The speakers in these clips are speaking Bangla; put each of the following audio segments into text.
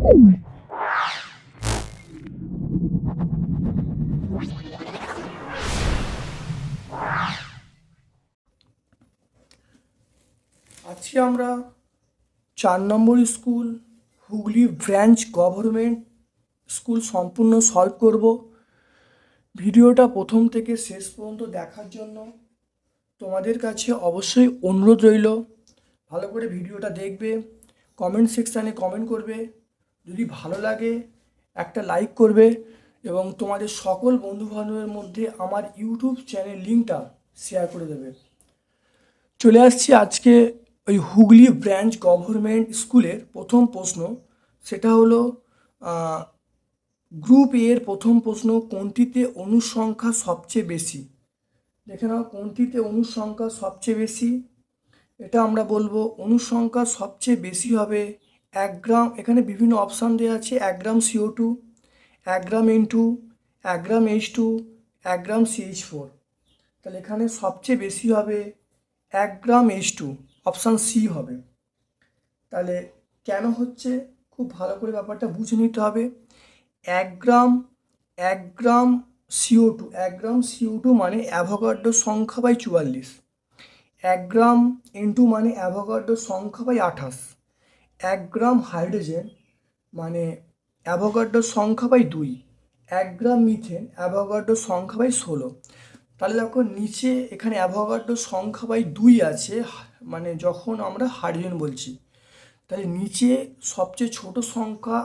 আজকে আমরা চার number school, Hooghly branch government school সম্পূর্ণ সলভ করব। ভিডিওটা প্রথম থেকে শেষ পর্যন্ত দেখার জন্য তোমাদের কাছে অবশ্যই অনুরোধ রইল। ভালো করে ভিডিওটা দেখবে কমেন্ট সেকশানে কমেন্ট করবে। যদি ভালো লাগে, একটা লাইক করবে এবং তোমাদের সকল বন্ধুবান্ধবের মধ্যে আমার ইউটিউব চ্যানেল লিঙ্কটা শেয়ার করে দেবে। চলে আসছি আজকে ওই হুগলি ব্রাঞ্চ গভর্নমেন্ট স্কুলের প্রথম প্রশ্ন। সেটা হলো গ্রুপ এর প্রথম প্রশ্ন, কোনটিতে অনুসংখ্যা সবচেয়ে বেশি? দেখে নাও, কোনটিতে অনুসংখ্যা সবচেয়ে বেশি? এটা আমরা বলব, অনুসংখ্যা সবচেয়ে বেশি হবে এক গ্রাম, এখানে বিভিন্ন অপশান দেওয়া আছে। এক গ্রাম সিও টু এক গ্রাম এন টু এক গ্রাম এইচ টু এক গ্রাম সিএইচ ফোর তাহলে এখানে সবচেয়ে বেশি হবে এক gram H two option C হবে। তাহলে কেন হচ্ছে? খুব ভালো করে ব্যাপারটা বুঝে নিতে হবে। এক গ্রাম এক গ্রাম সিও টু এক গ্রাম সিও টু মানে অ্যাভোগাড্রো সংখ্যা বাই চুয়াল্লিশ। এক গ্রাম ইন্টু মানে অ্যাভোগাড্রো সংখ্যা বাই আঠাশ। এক গ্রাম হাইড্রোজেন মানে অ্যাভোগাড্রো সংখ্যা বাই দুই, এক গ্রাম মিথেন অ্যাভোগাড্রো সংখ্যা বাই ষোলো। তাহলে দেখো নিচে এখানে অ্যাভোগাড্রো সংখ্যা বাই দুই আছে মানে যখন আমরা হাইড্রোজেন বলছি। তাহলে নিচে সবচেয়ে ছোট সংখ্যা,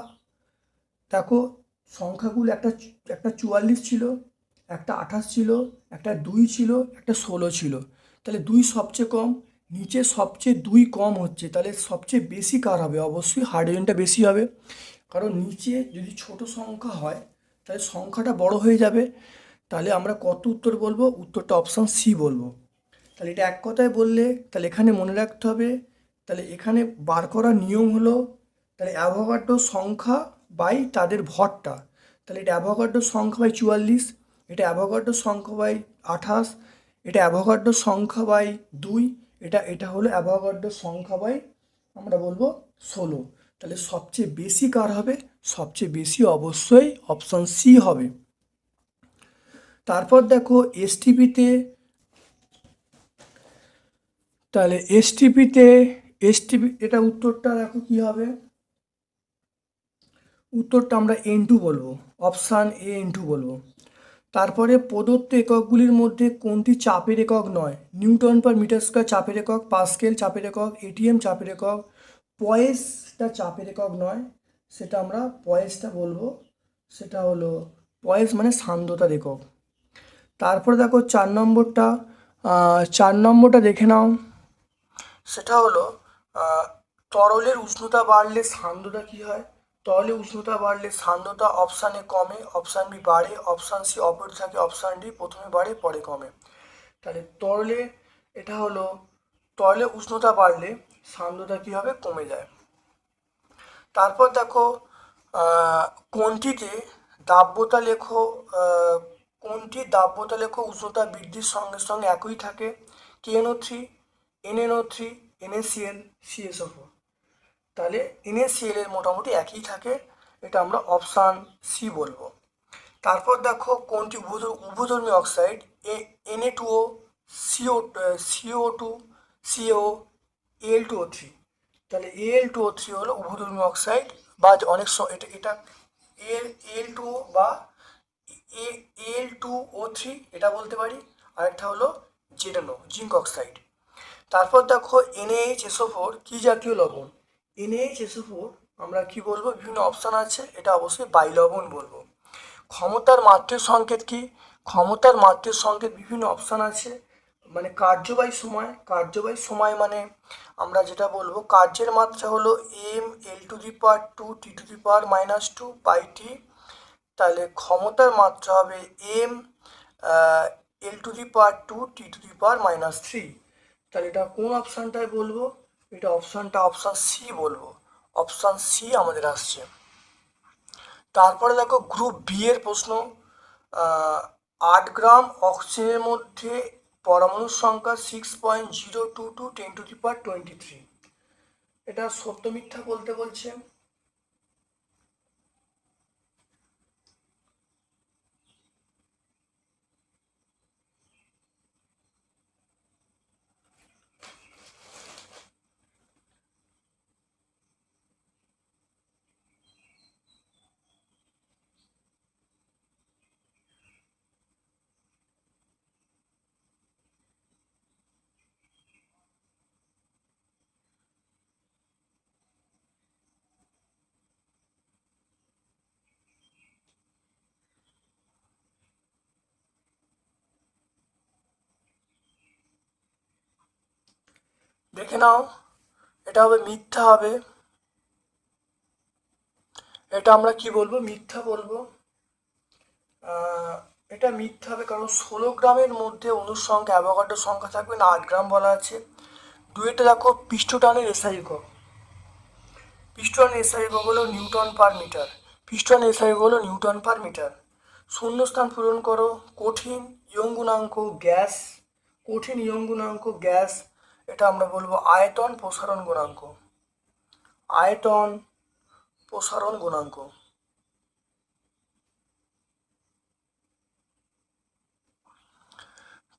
দেখো সংখ্যাগুলো একটা একটা চুয়াল্লিশ ছিল, একটা আঠাশ ছিল, একটা দুই ছিল, একটা ষোলো ছিল। তাহলে দুই সবচেয়ে কম নিচে সবচেয়ে দুই কম হচ্ছে, তাহলে সবচেয়ে বেশি কার হবে? অবশ্যই হাইড্রোজেনটা বেশি হবে। কারণ নিচে যদি ছোট সংখ্যা হয়, তাহলে সংখ্যাটা বড় হয়ে যাবে। তাহলে আমরা কত উত্তর বলব? উত্তরটা অপশান সি বলব। তাহলে এটা এক কথায় বললে, তাহলে এখানে মনে রাখতে হবে, তাহলে এখানে বার করার নিয়ম হলো, তাহলে অ্যাভোগাড্রো সংখ্যা বাই তাদের ভরটা। তাহলে এটা অ্যাভোগাড্রো সংখ্যা বাই চুয়াল্লিশ, এটা অ্যাভোগাড্রো সংখ্যা বাই আঠাশ, এটা অ্যাভোগাড্রো সংখ্যা বাই দুই এটা এটা হলো অ্যাভোগাড্রো সংখ্যা বাই, আমরা বলব ষোলো। তাহলে সবচেয়ে বেশি কার হবে? সবচেয়ে বেশি অবশ্যই অপশান সি হবে। তারপর দেখো এসটিপিতে তাহলে এসটিপিতে এসটিপি এটা উত্তরটা দেখো কি হবে? উত্তরটা আমরা এন টু বলব, অপশান এ এন টু বলব। তারপরে প্রদত্ত এককগুলির মধ্যে কোনটি চাপের একক নয়? নিউটন পার মিটার স্কোয়ার চাপের একক, পাস্কেল চাপের একক, এটিএম চাপের একক, পয়েসটা চাপের একক নয়। সেটা আমরা পয়েসটা বলব। সেটা হলো পয়েস মানে সান্দ্রতার একক। তারপরে দেখো চার নম্বরটা চার নম্বরটা দেখে নাও। সেটা হলো তরলের উষ্ণতা বাড়লে সান্দ্রতা কী হয়? তরলের উষ্ণতা বাড়লে সান্দ্রতা অপশান কমে অপশান বি বাড়ে অপশান সি অপর থাকে অপশান ডি প্রথমে বাড়ে, পরে কমে। তাহলে তরলে এটা হলো তরলে উষ্ণতা বাড়লে সান্দ্রতা কী হবে? কমে যায়। তারপর দেখো কোনটিতে দাব্যতা লেখো কোনটি দাব্যতা লেখো উষ্ণতা বৃদ্ধির সঙ্গে সঙ্গে একই থাকে? KNO three NNO three NACL CSO four তাহলে এনএসিএল এর মোটামুটি একই থাকে। এটা আমরা অপশান সি বলব। তারপর দেখো কোনটি উভধ- উভধর্মী oxide A NA two O CO CO two CO L two O three তাহলে এল টু ও থ্রি হলো উভধর্মী অক্সাইড বা অনেক স- এটা এটা এল এল টু বা এ এল টু ও থ্রি এটা বলতে পারি। আরেকটা হলো জেডানো জিঙ্ক অক্সাইড তারপর দেখো এনএইচ এসও ফোর কী জাতীয় লবণ? এনএইচ এসও ফোর আমরা কি বলব? বিভিন্ন অপশান আছে। এটা অবশ্যই বাইলবণ বলব। ক্ষমতার মাত্রের সংকেত কি? ক্ষমতার মাত্রের সংকেত বিভিন্ন অপশান আছে। মানে কার্যবাহী সময়। কার্যবাহী সময় মানে আমরা যেটা বলব, কার্যের মাত্রা হলো M L to the power two T to the power minus two by T তাহলে ক্ষমতার মাত্রা হবে M L to the power two T to the power minus three তাহলে এটা কোন অপশানটায় বলব? এটা অপশানটা অপশান সি বলব। অপশান সি আমাদের আসছে। তারপরে দেখো গ্রুপ বি এর প্রশ্ন আট গ্রাম অক্সিজেনের মধ্যে পরমাণুর সংখ্যা six point zero two two ten to the power twenty three এটা সত্য মিথ্যা বলতে বলছে। দেখে নাও, এটা হবে মিথ্যা হবে। এটা আমরা কি বলব? মিথ্যা বলব। এটা মিথ্যা হবে কারণ ষোলো গ্রামের মধ্যে অনুসংখ্যা অ্যাভোগাড্রোর সংখ্যা থাকবে না, আট গ্রাম বলা আছে। দুইটা দেখো পৃষ্ঠটানের এসআই কক পৃষ্ঠটানের এসআই হলো নিউটন পার মিটার। পৃষ্ঠটানের এসআই হলো নিউটন পার মিটার। শূন্যস্থান পূরণ করো, কঠিন ইয়ং গুণাঙ্ক গ্যাস, কঠিন ইয়ং গুণাঙ্ক গ্যাস এটা আমরা বলব আয়তন প্রসারণ গুণাঙ্ক। আয়তন প্রসারণ গুণাঙ্ক।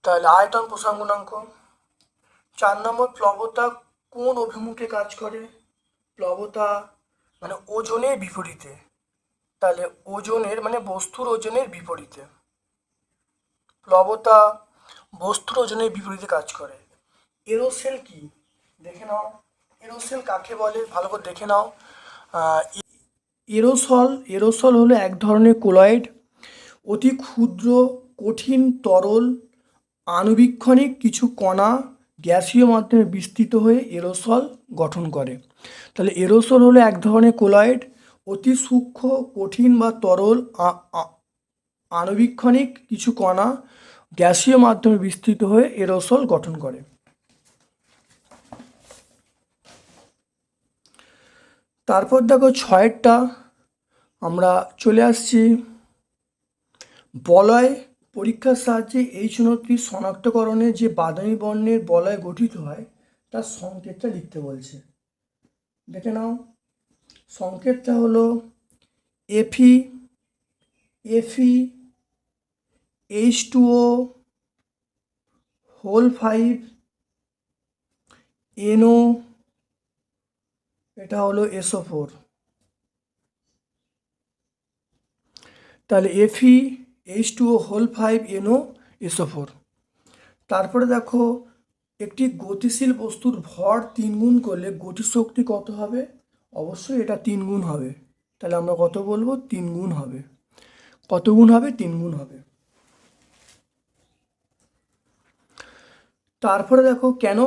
তাহলে আয়তন প্রসারণ গুণাঙ্ক। চার নম্বর, প্লবতা কোন অভিমুখে কাজ করে? প্লবতা মানে ওজনের বিপরীতে। তাহলে ওজনের মানে বস্তুর ওজনের বিপরীতে। প্লবতা বস্তুর ওজনের বিপরীতে কাজ করে। এরোসেল কি? দেখে নাও। এরোসেল কাকে বলে? ভালো করে দেখে নাও। এরোসল এরোসল হলো এক ধরনের কোলয়েড। অতি ক্ষুদ্র, কঠিন, তরল, আণুবীক্ষণিক কিছু কণা গ্যাসীয় মাধ্যমে বিস্তৃত হয়ে এরোসল গঠন করে। তাহলে এরোসল হলো এক ধরনের কোলয়েড। অতি সূক্ষ্ম, কঠিন বা তরল আণুবীক্ষণিক কিছু কণা গ্যাসীয় মাধ্যমে বিস্তৃত হয়ে এরোসল গঠন করে। তারপর দেখো ছয়েরটা, আমরা চলে আসছি। বলয় পরীক্ষার সাহায্যে এই উনত্রিশ শনাক্তকরণে যে বাদামি বর্ণের বলয় গঠিত হয়, তার সংকেতটা লিখতে বলছে। দেখে নাও, সংকেতটা হলো এফি এফি H two O whole five NO এটা হলো এসও ফোর তাহলে এফি H two whole five NO SO four তারপরে দেখো, একটি গতিশীল বস্তুর ভর তিন গুণ করলে গতিশক্তি কত হবে? অবশ্যই এটা তিন গুণ হবে। তাহলে আমরা কত বলব? তিন গুণ হবে। কত গুণ হবে? তিন গুণ হবে। তারপরে দেখো কেন?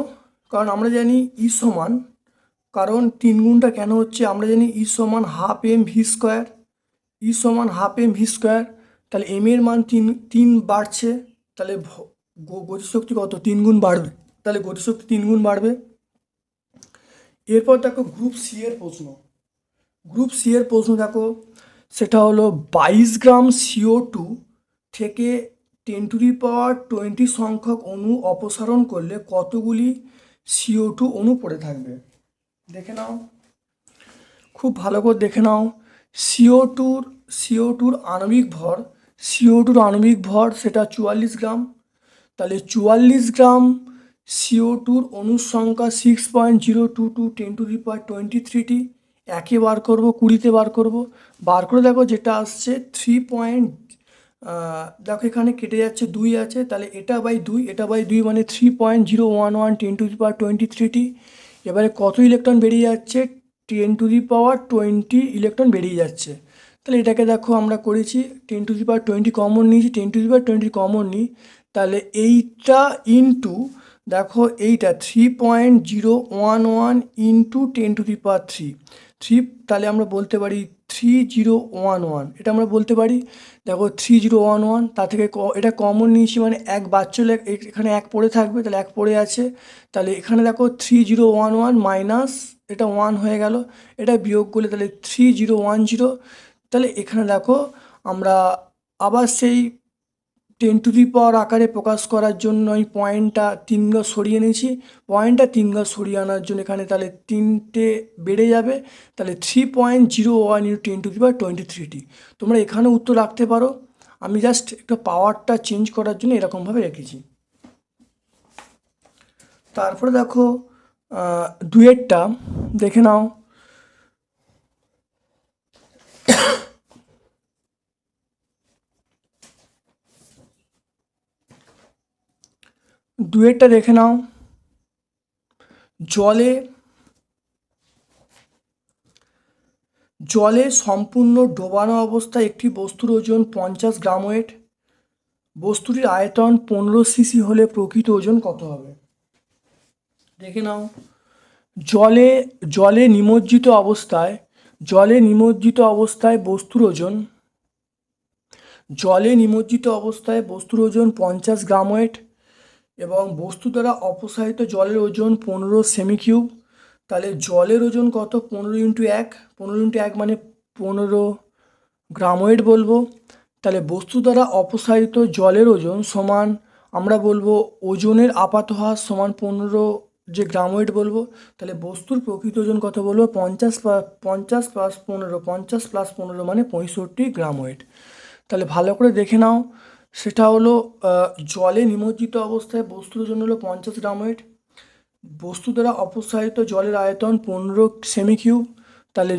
কারণ আমরা জানি ই সমান কারণ তিন গুণটা কেন হচ্ছে? আমরা জানি ই সমান half M V square. E সমান হাফ এম ভি স্কোয়ার, তাহলে এম এর মান তিন তিন বাড়ছে, তাহলে গতিশক্তি কত? তিন গুণ বাড়বে। তাহলে গতিশক্তি তিন গুণ বাড়বে। এরপর দেখো গ্রুপ সি এর প্রশ্ন। গ্রুপ সি এর প্রশ্ন দেখো, সেটা হলো বাইশ গ্রাম সিও টু থেকে ten to the power twenty সংখ্যক অণু অপসারণ করলে কতগুলি সিও টু অণু পড়ে থাকবে? দেখে নাও। খুব ভালো করে দেখে নাও। সিও টুর সিও টুর আণবিক ভর সিও টুর আণবিক ভর সেটা চুয়াল্লিশ গ্রাম। তাহলে চুয়াল্লিশ গ্রাম সিও টুর অণুর সংখ্যা six point zero two two ten to the power twenty thirty একে বার করব, কুড়িতে বার করব। বার করে দেখো যেটা আসছে থ্রি পয়েন্ট দেখো এখানে কেটে যাচ্ছে দুই আছে। তাহলে এটা বাই দুই, এটা বাই দুই মানে three point zero one one ten to the power twenty thirty এবারে কত ইলেকট্রন বেরিয়ে যাচ্ছে? Ten to the power twenty electron বেরিয়ে যাচ্ছে। তাহলে এটাকে দেখো আমরা করেছি ten to the power twenty common নিয়েছি ten to the power twenty common নিই। তাহলে এইটা ইন্টু দেখো এইটা three point zero one one into ten to the power three three তাহলে আমরা বলতে পারি থ্রি জিরো ওয়ান ওয়ান এটা আমরা বলতে পারি। দেখো থ্রি জিরো ওয়ান ওয়ান তা থেকে এটা কমন নিয়েছি মানে এক বাচ্চলে এখানে এক পড়ে থাকবে, তাহলে এক পড়ে আছে। তাহলে এখানে দেখো three zero one one minus এটা ওয়ান হয়ে গেল, এটা বিয়োগ করলে তাহলে থ্রি জিরো ওয়ান জিরো তাহলে এখানে দেখো আমরা আবার সেই টেন টু দি পাওয়ার আকারে প্রকাশ করার জন্য এই পয়েন্টটা তিন ঘর সরিয়ে নিয়েছি পয়েন্টটা তিন ঘর সরিয়ে আনার জন্য এখানে তাহলে তিনটে বেড়ে যাবে। তাহলে three point zero one into ten to the power twenty thirty তোমরা এখানে উত্তর রাখতে পারো। আমি জাস্ট একটু পাওয়ারটা চেঞ্জ করার জন্য এরকমভাবে রেখেছি। তারপরে দেখো দুয়েরটা দেখে নাও। দুয়েরটা দেখে নাও। জলে জলে সম্পূর্ণ ডোবানো অবস্থায় একটি বস্তুর ওজন পঞ্চাশ গ্রাম ওয়েট। বস্তুটির আয়তন পনেরো সিসি হলে প্রকৃত ওজন কত হবে? দেখে নাও। জলে জলে নিমজ্জিত অবস্থায়, জলে নিমজ্জিত অবস্থায় বস্তুর ওজন, জলে নিমজ্জিত অবস্থায় বস্তুর ওজন পঞ্চাশ গ্রাম ওয়েট। এবং বস্তু দ্বারা অপসারিত জলের ওজন পনেরো সেমি কিউব তাহলে জলের ওজন কত? পনেরো ইন্টু এক। পনেরো ইন্টু এক মানে পনেরো গ্রাম ওয়েট বলব। তাহলে বস্তু দ্বারা অপসারিত জলের ওজন সমান, আমরা বলব ওজনের আপাত হ্রাস সমান পনেরো যে গ্রাম ওয়েট বলব। তাহলে বস্তুর প্রকৃত ওজন কত বলব? পঞ্চাশ পঞ্চাশ প্লাস পনেরো, পঞ্চাশ প্লাস পনেরো মানে পঁয়ষট্টি গ্রাম ওয়েট তাহলে ভালো করে দেখে নাও। সেটা হলো জলে নিমজ্জিত অবস্থায় বস্তুর ওজন হলো পঞ্চাশ গ্রাম ওয়েট বস্তু দ্বারা অপসারিত জলের আয়তন পনেরো সেমি কিউব। তাহলে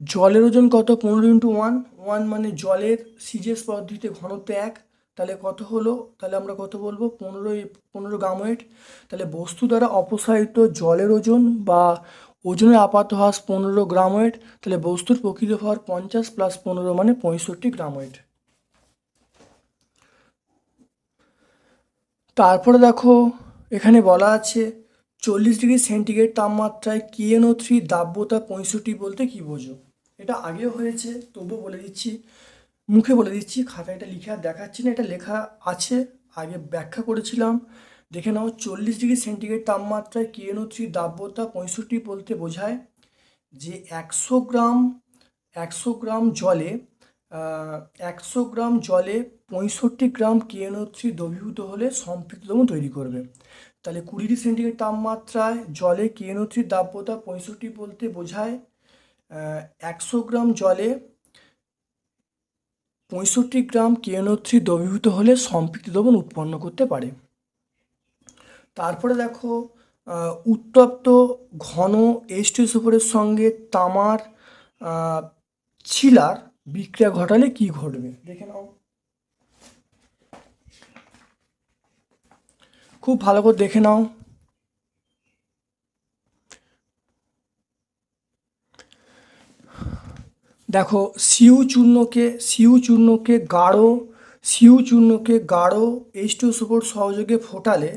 জলের ওজন কত? পনেরো ইন্টু ওয়ান ওয়ান মানে জলের সিজেস পদ্ধতিতে ঘনত্ব এক। তাহলে কত হলো? তাহলে আমরা কত বলব? পনেরো পনেরো ওয়েট তাহলে বস্তু দ্বারা অপসারিত জলের ওজন বা ওজনের আপাত হ্রাস পনেরো গ্রাম ওয়েট তাহলে বস্তুর প্রকৃত ভর পঞ্চাশ প্লাস পনেরো মানে পঁয়ষট্টি গ্রাম ওয়েট তারপরে দেখো, এখানে বলা আছে চল্লিশ ডিগ্রি সেন্টিগ্রেড তাপমাত্রায় কিএনও থ্রি দাব্যতা পঁয়ষট্টি বলতে কী বোঝো? এটা আগেও হয়েছে, তবুও বলে দিচ্ছি, মুখে বলে দিচ্ছি, খাতায় এটা লিখে আর দেখাচ্ছি না, এটা লেখা আছে, আগে ব্যাখ্যা করেছিলাম। দেখে নাও, চল্লিশ ডিগ্রি সেন্টিগ্রেড তাপমাত্রায় কিএনও থ্রি দাব্যতা পঁয়ষট্টি বলতে বোঝায় যে একশো গ্রাম একশো গ্রাম জলে একশো গ্রাম জলে পঁয়ষট্টি গ্রাম কিএনও থ্রি দ্রবীভূত হলে সম্পৃক্ত দ্রবণ তৈরি করবে। তাহলে কুড়ি ডিগ্রি সেন্টিগ্রেড তাপমাত্রায় জলে কিএনও থ্রির দাব্যতা পঁয়ষট্টি বলতে বোঝায় একশো গ্রাম জলে পঁয়ষট্টি গ্রাম কিএনও থ্রি দ্রবীভূত হলে সম্পৃক্ত দ্রবণ উৎপন্ন করতে পারে। তারপরে দেখো উত্তপ্ত ঘন এইচটিএসওফোরের সঙ্গে তামার শিলার বিক্রিয়া ঘটালে কি ঘটবে? দেখে নাও। খুব ভালো করে দেখে নাও। দেখো, সিউ চূর্ণকে সিউ চূর্ণকে গাঢ়, সিউ চূর্ণকে গাঢ় এইচ টু সুপোর সহযোগে ফোটালে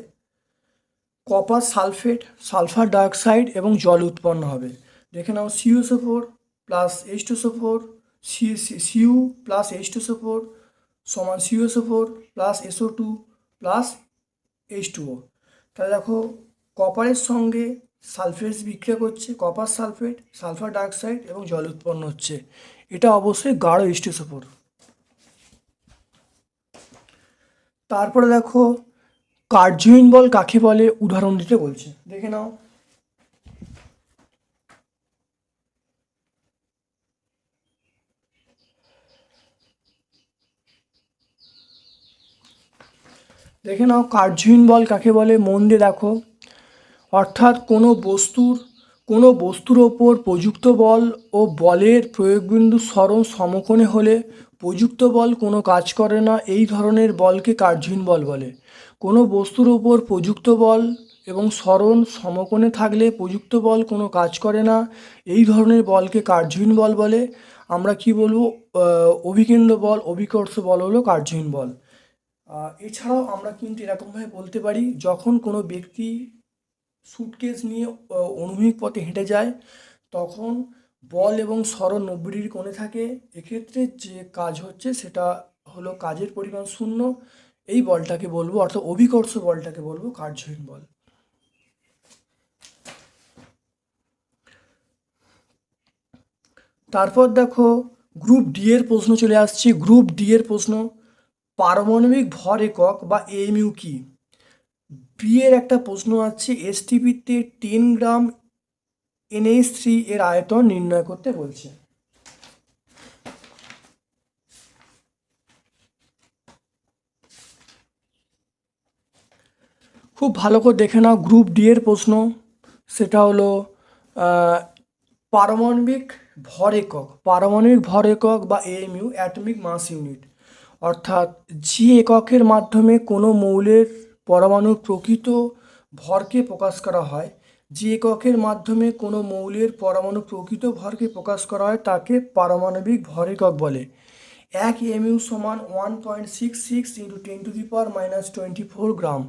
কপার সালফেট, সালফার ডাইঅক্সাইড এবং জল উৎপন্ন হবে। দেখে নাও CUSO four plus H two four CU plus H two four সমান CUSO four plus SO two plus H two O তাহলে দেখো কপারের সঙ্গে সালফেট বিক্রিয়া করছে কপার সালফেট সালফার ডাইঅক্সাইড এবং জল উৎপন্ন হচ্ছে। এটা অবশ্যই গাঢ় এইচ টু ফোর তারপরে দেখো কার্যহীন বল কাকে বলে? উদাহরণ দিতে বলছে। দেখে নাও। দেখে নাও, কার্যহীন বল কাকে বলে? মন দিয়ে দেখো। অর্থাৎ কোনো বস্তুর কোনো বস্তুর ওপর প্রযুক্ত বল ও বলের প্রয়োগবিন্দু স্মরণ সমকোণে হলে প্রযুক্ত বল কোনো কাজ করে না, এই ধরনের বলকে কার্যহীন বল বলে। কোনো বস্তুর ওপর প্রযুক্ত বল এবং স্মরণ সমকোণে থাকলে প্রযুক্ত বল কোনো কাজ করে না, এই ধরনের বলকে কার্যহীন বল বলে। আমরা কি বলব? অভিকেন্দ্র বল, অভিকর্ষ বল হলো কার্যহীন বল। এছাড়াও আমরা কিন্তু এরকমভাবে বলতে পারি, যখন কোনো ব্যক্তি সুটকেস নিয়ে অনুভূমিক পথে হেঁটে যায়, তখন বল এবং সরণ নব্বই ডিগ্রি কোণে থাকে। এক্ষেত্রে যে কাজ হচ্ছে, সেটা হলো কাজের পরিমাণ শূন্য। এই বলটাকে বলব, অর্থাৎ অভিকর্ষ বলটাকে বলব, কার্যহীন বল। তারপর দেখো গ্রুপ ডি এর প্রশ্ন চলে আসছে। গ্রুপ ডি এর প্রশ্ন পারমাণবিক ভর একক বা এমইউ কি? বি এর একটা প্রশ্ন আছে, এসটিপিতে টেন গ্রাম এনএইচ থ্রি এর আয়তন নির্ণয় করতে বলছে। খুব ভালো করে দেখে নাও গ্রুপ ডি এর প্রশ্ন। সেটা হলো পারমাণবিক ভর একক, পারমাণবিক ভর একক বা এএমইউ অ্যাটমিক মাস ইউনিট। অর্থাৎ যে এককের মাধ্যমে কোনো মৌলের পরমাণুর প্রকৃত ভরকে প্রকাশ করা হয়, যে এককের মাধ্যমে কোনো মৌলের পরমাণু প্রকৃত ভরকে প্রকাশ করা হয়, তাকে পারমাণবিক ভর একক বলে। এক এমইউ সমান one point six six into ten to the power minus twenty four gram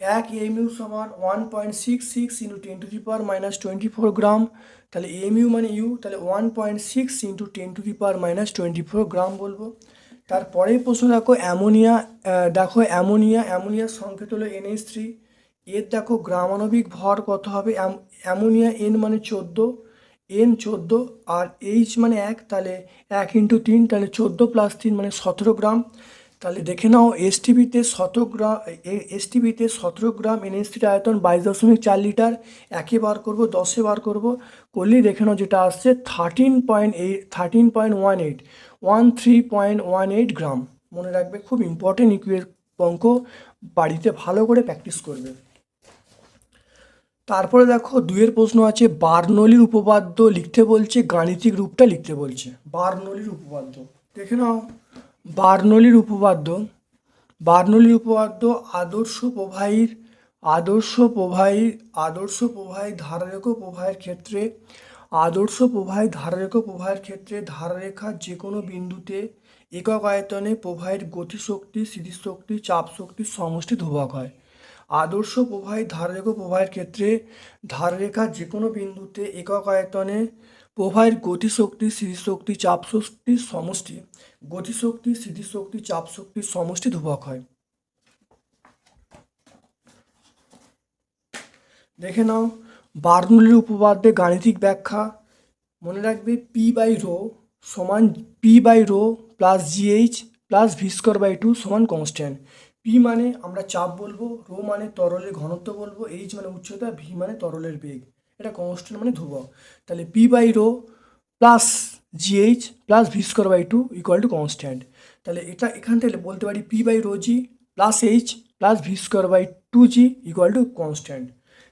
এক এমইউ সমান one point six six into ten to the power minus twenty four gram তাহলে এমইউ মানে ইউ তাহলে one point six into ten to the power minus twenty four gram বলব। তারপরের প্রশ্ন দেখো, অ্যামোনিয়া দেখো অ্যামোনিয়া অ্যামোনিয়ার সংকেত হলো এনএইচ থ্রি এর দেখো গ্রামাণবিক ভর কত হবে? অ্যাম- অ্যামোনিয়া এন মানে চোদ্দ এন চোদ্দ আর এইচ মানে এক, তাহলে এক ইন্টু তিন, তাহলে চোদ্দ প্লাস তিন মানে সতেরো গ্রাম। তাহলে দেখে নাও এসটিভিতে সতেরো গ্রাম এসটিভিতে সতেরো গ্রাম এনএসটির আয়তন বাইশ দশমিক চার লিটার, একে বার করব, দশে বার করব। করলেই দেখে নাও যেটা আসছে thirteen point eight thirteen point one eight one three point one eight gram মনে রাখবে, খুব ইম্পর্টেন্ট ইকুয়ের অঙ্ক। বাড়িতে ভালো করে প্র্যাকটিস করবে। তারপরে দেখো, দুইয়ের প্রশ্ন আছে, বার্নলির উপপাদ্য লিখতে বলছে, গাণিতিক রূপটা লিখতে বলছে। বার্নলির উপপাদ্য। দেখে নাও। বার্নলির উপপাদ্য। বার্নলির উপপাদ্য, আদর্শ প্রবাহীর আদর্শ প্রবাহী আদর্শ প্রবাহী ধারারেখ প্রবাহের ক্ষেত্রে আদর্শ প্রবাহী ধারারেখ প্রবাহের ক্ষেত্রে ধারারেখার যে কোনো বিন্দুতে একক আয়তনে প্রবাহের গতিশক্তি, স্থিতিশক্তি চাপ শক্তির সমষ্টি ধ্রুবক হয়। আদর্শ প্রবাহী ধাররেখ প্রবাহের ক্ষেত্রে ধাররেখার যে কোনো বিন্দুতে একক আয়তনে প্রবাহের গতিশক্তি, স্থিতিশক্তি চাপ শক্তির সমষ্টি, গতিশক্তি, স্থিতিশক্তি চাপ শক্তির সমষ্টি ধ্রুবক হয়। দেখে নাও বার্নলির উপপাদ্যে গাণিতিক ব্যাখ্যা। মনে রাখবে পি বাই রো সমান P by rho plus GH plus V square by two সমান কনস্ট্যান্ট পি মানে আমরা চাপ বলব রো মানে তরলের ঘনত্ব বলব এইচ মানে উচ্চতা ভি মানে তরলের বেগ। এটা কনস্ট্যান্ট মানে ধ্রুবক। তাহলে P by rho plus GH plus V square by two equal to constant তাহলে এটা এখান থেকে বলতে পারি P by rho G plus H plus V square by two G equal to constant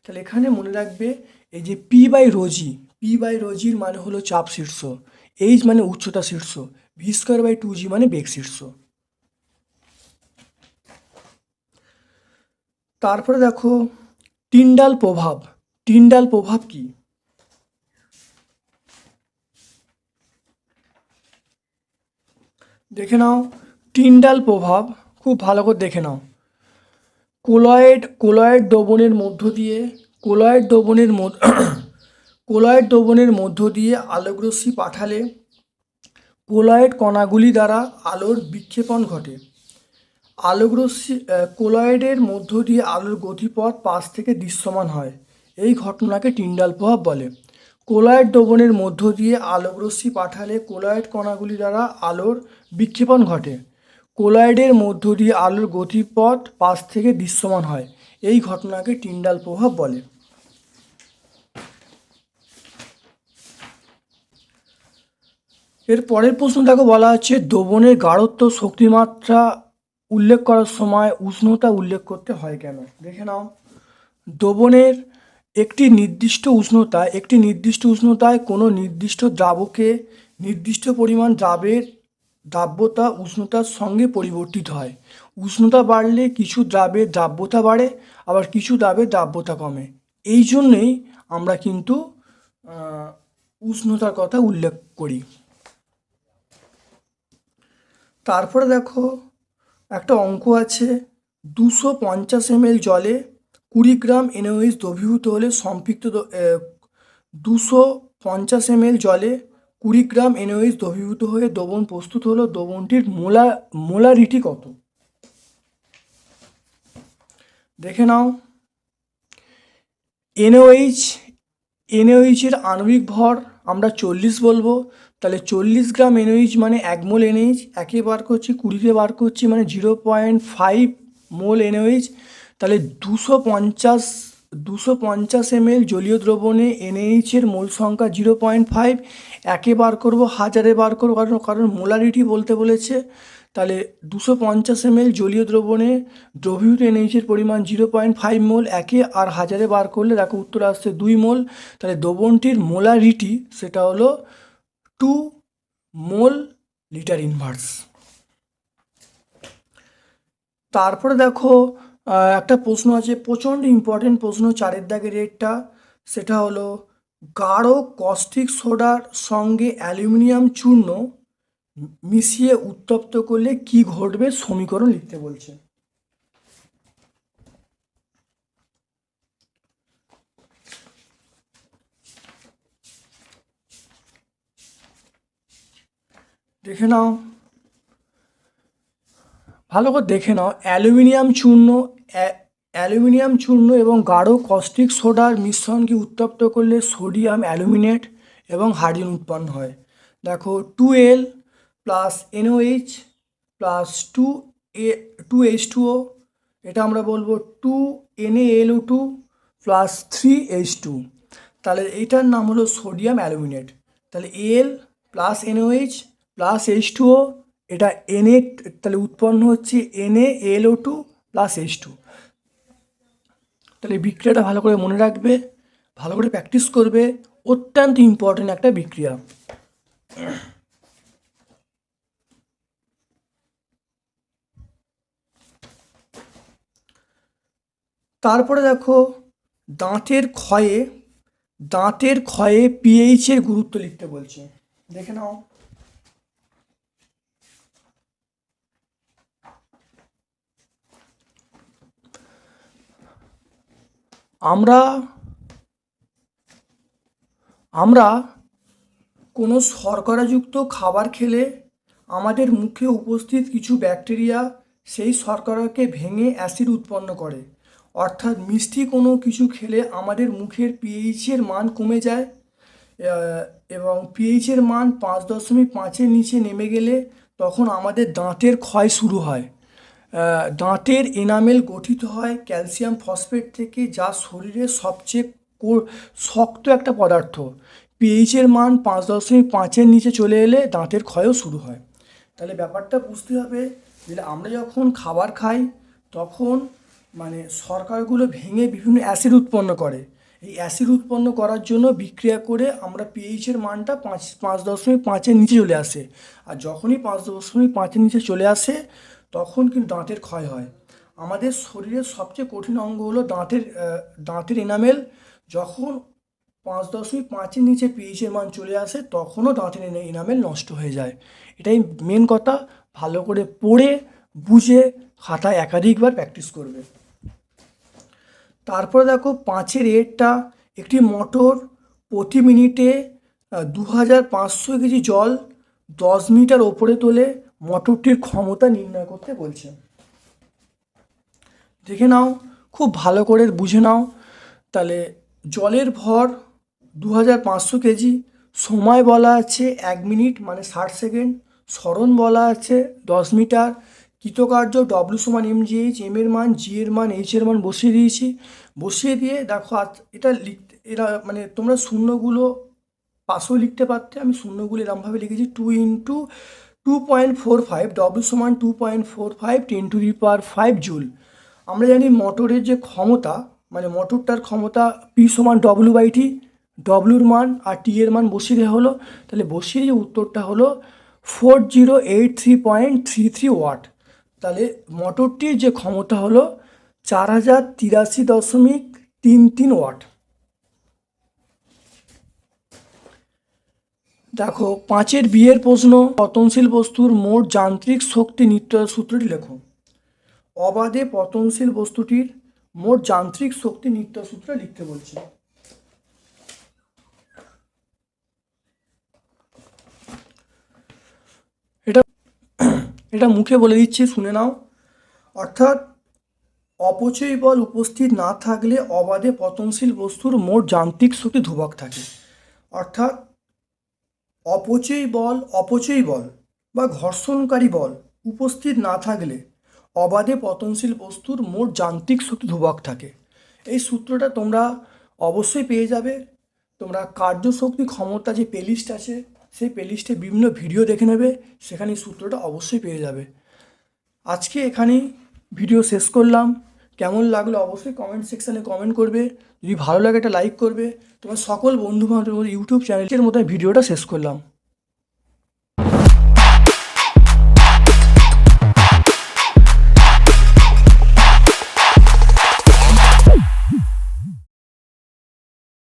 তাহলে এখানে মনে রাখবে, এই যে P by rho G, P by রোজির মানে হলো চাপ শীর্ষ, এইচ মানে উচ্চতা শীর্ষ, V square by two G মানে বেগ শীর্ষ। তারপরে দেখো টিন্ডাল প্রভাব টিন্ডাল প্রভাব কি? দেখে নাও টিন্ডাল প্রভাব, খুব ভালো করে দেখে নাও। কোলয়েড কোলয়েড দ্রবণের মধ্য দিয়ে, কোলয়েড দ্রবণের কোলয়েড দ্রবণের মধ্য দিয়ে আলোকরশ্মি পাঠালে কোলয়েড কণাগুলি দ্বারা আলোর বিক্ষেপণ ঘটে। আলোকরশ্মি কোলয়েডের মধ্য দিয়ে আলোর গতিপথ পাশ থেকে দৃশ্যমান হয়। এই ঘটনাকে টিন্ডাল প্রভাব বলে। কোলয়েড দ্রবণের মধ্য দিয়ে আলোকরশ্মি পাঠালে কোলয়েড কণাগুলি দ্বারা আলোর বিক্ষেপণ ঘটে। কোলয়েডের মধ্য দিয়ে আলোর গতিপথ পাশ থেকে দৃশ্যমান হয়। এই ঘটনাকে টিন্ডাল প্রভাব বলে। এর পরের প্রশ্ন দেখো, বলা আছে, দ্রবণের গাঢ়ত্ব শক্তিমাত্রা উল্লেখ করার সময় উষ্ণতা উল্লেখ করতে হয় কেন? দেখে নাও। দ্রবণের একটি নির্দিষ্ট উষ্ণতা, একটি নির্দিষ্ট উষ্ণতায় কোনো নির্দিষ্ট দ্রাবকে নির্দিষ্ট পরিমাণ দ্রাবের দ্রাব্যতা উষ্ণতার সঙ্গে পরিবর্তিত হয়। উষ্ণতা বাড়লে কিছু দ্রাবের দ্রাব্যতা বাড়ে, আবার কিছু দ্রাবের দ্রাব্যতা কমে। এই জন্যেই আমরা কিন্তু উষ্ণতার কথা উল্লেখ করি। তারপরে দেখো, একটা অঙ্ক আছে, দুশো পঞ্চাশ এমএল জলে কুড়ি গ্রাম এনওএস দ্রবীভূত হলে সম্পৃক্ত দুশো পঞ্চাশ এমএল জলে কুড়ি গ্রাম এনওএইচ দ্রবীভূত হয়ে দ্রবণ প্রস্তুত হলো, দ্রবণটির মোলা মোলারিটি কত? দেখে নাও। এনওএইচ এনওএইচের আণবিক ভর আমরা চল্লিশ বলব। তাহলে চল্লিশ গ্রাম এনওএইচ মানে এক মোল এনএইচ একে বার করছি কুড়িতে বার করছি মানে zero point five mole NOH. তাহলে দুশো পঞ্চাশ দুশো পঞ্চাশ এমএল জলীয় দ্রবণে এনএইচের মোল সংখ্যা জিরো পয়েন্ট ফাইভ। একে বার করব, হাজারে বার করব, কারণ কারণ মোলারিটি বলতে বলেছে। তাহলে দুশো পঞ্চাশ এমএল জলীয় দ্রবণে দ্রবীভূত এনএইচের পরিমাণ জিরো পয়েন্ট ফাইভ মোল একে আর হাজারে বার করলে, দেখো উত্তর আসছে দুই মোল। তাহলে দ্রবণটির মোলারিটি সেটা হলো টু মোল লিটার ইনভার্স। তারপরে দেখো একটা প্রশ্ন আছে, প্রচণ্ড ইম্পর্টেন্ট প্রশ্ন চারের দাগের রেটটা। সেটা হলো, গাঢ় কস্টিক সোডার সঙ্গে অ্যালুমিনিয়াম চূর্ণ মিশিয়ে উত্তপ্ত করলে কি ঘটবে সমীকরণ লিখতে বলছে। দেখে নাও। ভালো করে দেখে নাও, অ্যালুমিনিয়াম চূর্ণ অ্যালুমিনিয়াম চূর্ণ এবং গাঢ় কস্টিক সোডার মিশ্রণকে উত্তপ্ত করলে সোডিয়াম অ্যালুমিনেট এবং হাইড্রোজেন উৎপন্ন হয়। দেখো, two L plus NOH plus two A, two H two O, এটা আমরা বলব two NALO two plus three H two. তাহলে এইটার নাম হলো সোডিয়াম অ্যালুমিনেট। তাহলে L plus NOH plus H two O, এটা এনএ তাহলে উৎপন্ন হচ্ছে NA LO two plus H two তাহলে বিক্রিয়াটা ভালো করে মনে রাখবে, ভালো করে প্র্যাকটিস করবে, অত্যন্ত ইম্পর্টেন্ট একটা বিক্রিয়া। তারপরে দেখো, দাঁতের ক্ষয়ে দাঁতের ক্ষয়ে পিএইচের গুরুত্ব লিখতে বলছে। দেখে নাও। আমরা আমরা কোনো শর্করাযুক্ত খাবার খেলে আমাদের মুখে উপস্থিত কিছু ব্যাকটেরিয়া সেই শর্করাকে ভেঙে অ্যাসিড উৎপন্ন করে। অর্থাৎ মিষ্টি কোনো কিছু খেলে আমাদের মুখের পিএইচের মান কমে যায় এবং পিএইচের মান পাঁচ দশমিক পাঁচের নিচে নেমে গেলে তখন আমাদের দাঁতের ক্ষয় শুরু হয়। দাঁতের এনামেল গঠিত হয় ক্যালসিয়াম ফসফেট থেকে, যা শরীরের সবচেয়ে শক্ত একটা পদার্থ। পিএইচের মান পাঁচ দশমিক পাঁচের নিচে চলে এলে দাঁতের ক্ষয়ও শুরু হয়। তাহলে ব্যাপারটা বুঝতে হবে যে আমরা যখন খাবার খাই, তখন মানে সরকারগুলো ভেঙে বিভিন্ন অ্যাসিড উৎপন্ন করে। এই অ্যাসিড উৎপন্ন করার জন্য বিক্রিয়া করে আমরা পিএইচের মানটা পাঁচ পাঁচ দশমিক পাঁচের নিচে চলে আসে। আর যখনই পাঁচ দশমিক পাঁচের নিচে চলে আসে তখন কিন্তু দাঁতের ক্ষয় হয়। আমাদের শরীরের সবচেয়ে কঠিন অঙ্গ হলো দাঁতের দাঁতের এনামেল যখন পাঁচ দশমিক পাঁচের নিচে পিএইচের মান চলে আসে, তখনও দাঁতের এনা- এনামেল নষ্ট হয়ে যায়। এটাই মেন কথা। ভালো করে পড়ে, বুঝে, খাতায় একাধিকবার প্র্যাকটিস করবে। তারপরে দেখো পাঁচের এরটা একটি মোটর প্রতি মিনিটে দু হাজার পাঁচশো কেজি জল দশ মিটার ওপরে তোলে। মোটরটির ক্ষমতা নির্ণয় করতে বলছে দেখে নাও, খুব ভালো করে বুঝে নাও। তাহলে জলের ভর দু হাজার পাঁচশো কেজি, সময় বলা আছে এক মিনিট মানে ষাট সেকেন্ড। স্মরণ বলা আছে দশ মিটার। কৃতকার্য ডব্লিউ সমান এম জি এইচ এম এর মান জি এর মান এইচ এর মান বসিয়ে দিয়েছি। বসিয়ে দিয়ে দেখো এটা লিখতে, এরা মানে তোমরা শূন্যগুলো পাশেও লিখতে পারতে। আমি শূন্যগুলো এরমভাবে লিখেছি two into two point four five W সমান two point four five ten to the power five joule আমরা জানি মোটরের যে ক্ষমতা মানে মোটরটার ক্ষমতা পি সমান ডব্লিউ বাই টি ডব্লিউর মান আর টি এর মান বসিয়ে দেওয়া হলো। তাহলে বসিয়ে যে উত্তরটা হলো four zero eight three point three three watt তাহলে মোটরটির যে ক্ষমতা হলো চার হাজার তিরাশি দশমিক তিন তিন ওয়াট দেখো, পাঁচের বিয়ের প্রশ্ন, পতনশীল বস্তুর মোট যান্ত্রিক শক্তি নিত্য সূত্রটি লেখো। অবাধে পতনশীল বস্তুটির মোট যান্ত্রিক শক্তি নিত্য সূত্র লিখতে বলছে। এটা এটা মুখে বলে দিচ্ছি, শুনে নাও। অর্থাৎ, অপচয় বল উপস্থিত না থাকলে অবাধে পতনশীল বস্তুর মোট যান্ত্রিক শক্তি ধ্রুবক থাকে। অর্থাৎ অপচয় বল অপচয় বল বা ঘর্ষণকারী বল উপস্থিত না থাকলে অবাধে পতনশীল বস্তুর মোট যান্ত্রিক শক্তি ধ্রুবক থাকে। এই সূত্রটা তোমরা অবশ্যই পেয়ে যাবে। তোমরা কার্যশক্তি ক্ষমতা যে প্লেলিস্ট আছে, সেই প্লেলিস্টে বিভিন্ন ভিডিও দেখে নেবে। সেখানে সূত্রটা অবশ্যই পেয়ে যাবে। আজকে এখানেই ভিডিও শেষ করলাম। কেমন লাগল অবশ্যই কমেন্ট সেকশানে কমেন্ট করবে। যদি ভালো লাগে একটা লাইক করবে, তোমার সকল বন্ধু বান্ধব ইউটিউব চ্যানেলের মতো ভিডিওটা শেষ করলাম।